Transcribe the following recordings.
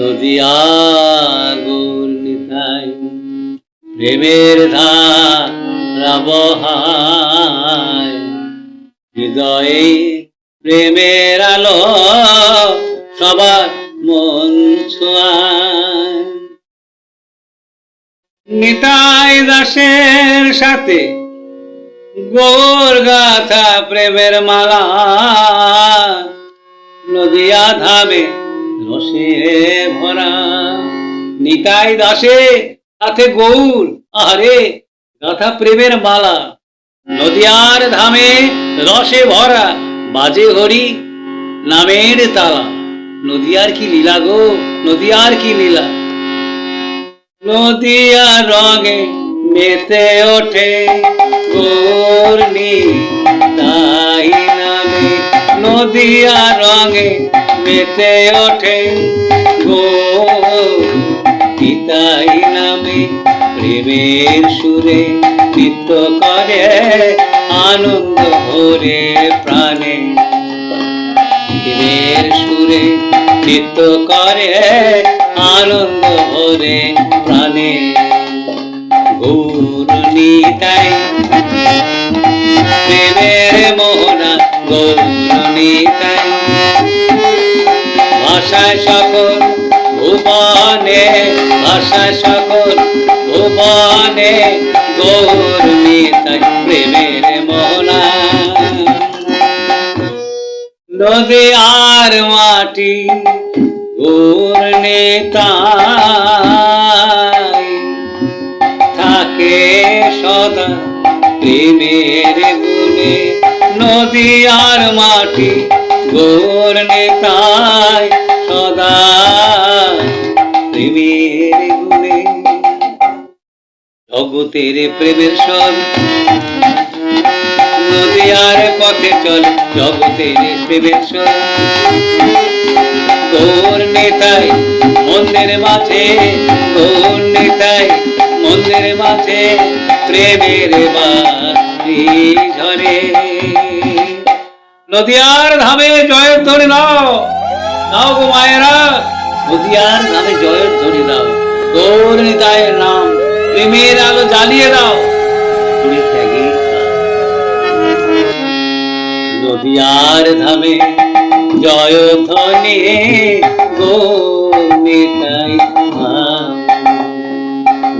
নদিয়াগুর নিতাই, প্রেমের ধারা বহায় হৃদয়ে প্রেমের আলো সবার মন ছোঁয়ায়। নিতাই দাসের সাথে গোর গাথা প্রেমের মালা। নদিয়া ধামে রসে ভরা। নিতাই দাসে সাথে গৌর আরে গাথা প্রেমের মালা। নদিয়ার ধামে রসে ভরা, বাজে হরি নামের তালা। নদিয়ার কি লীলা গো, নদিয়ার কি লীলা। নদিয়া রঙে মেতে ওঠে গৌরনি তাই নামে নদিয়া রঙে মেতে ওঠে গো। গীতাই নামে প্রেমের সুরে নৃত্য করে, আনন্দ ভরে প্রাণে। প্রেমের সুরে নৃত্য করে, আনন্দ ভরে প্রাণে। গৌরনীতাই প্রেমের মোহনা ভাষায় সকল, ভুবনে ভাষায় সকল, ভুবনে প্রেমের মোহনা নদী আর মাটি ওর নেতাই, থাকে সদা প্রেমের গুণে। নদী আর মাটি গোর নেতাই জগতের প্রেমের সব নদিয়ার পথে চল, জগতের প্রেমের সব গৌর নেতাই মন্দির মাঝে গৌর নেতাই মন্দির মাঝে, প্রেমের বাতি ঝরে। নদিয়ার ধামে জয়ের ধরে নাও নাও গো মায়েরা। নদিয়ার ধামে জয়ের ধরে নাও গৌর নিতায়ের নাম প্রেমের আলো জ্বালিয়ে দাও। তুমি ত্যাগী। নদিয়ার ধামে জয় ধ্বনি গো ধাম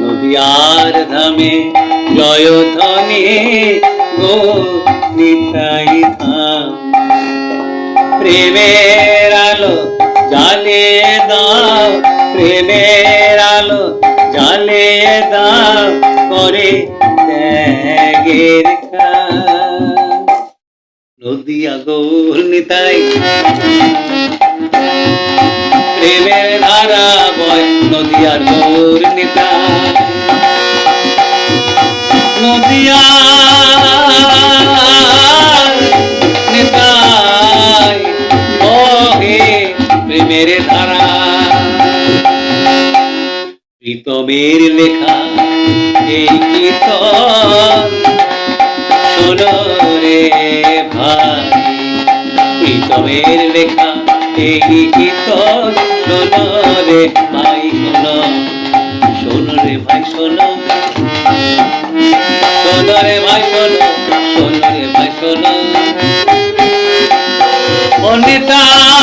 নদিয়ার ধামে জয় ধ্বনি গো ধাম প্রেমের আলো জ্বালিয়ে দাও, প্রেমের জ্বালিয়ে করে ত্যাগের কাজ। নদিয়া গৌর নিতাই প্রেমের ধারা বয় নদিয়ার গৌর নিতাই। নদিয়া প্রীতমের লেখা, এই কীর্তন শোনো রে ভাই। প্রীতমের লেখা, এই কীর্তন শোনো রে ভাই, শোনো। শোনো রে ভাই, শোনো। শোনো রে ভাই, শোনো। শোনো রে ভাই, শোনো। পণ্ডিতা